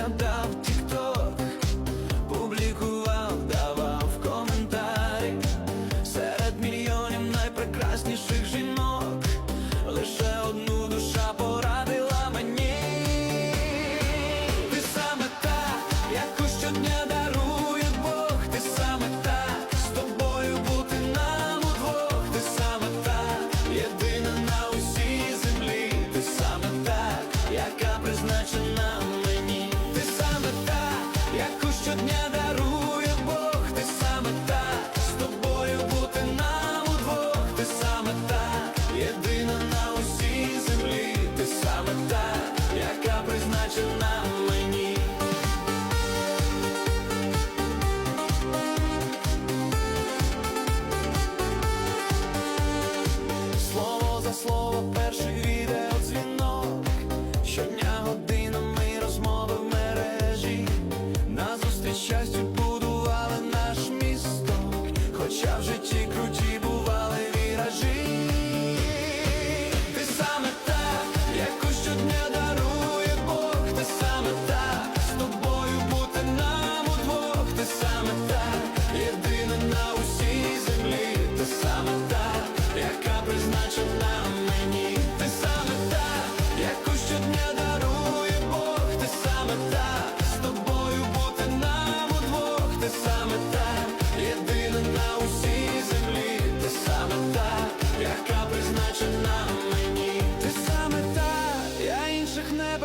down, down. Хоча в житті круті бували віражі, ти саме так, яку щодня дарує Бог, ти саме так, з тобою бути нам удвох, ти саме так, єдина на усій землі, ти саме так, яка призначена.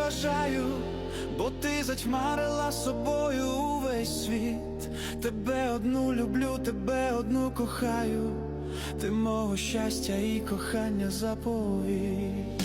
бажаю, бо ти затьмарила собою увесь світ. Тебе одну люблю, тебе одну кохаю, ти мого щастя і кохання заповідь.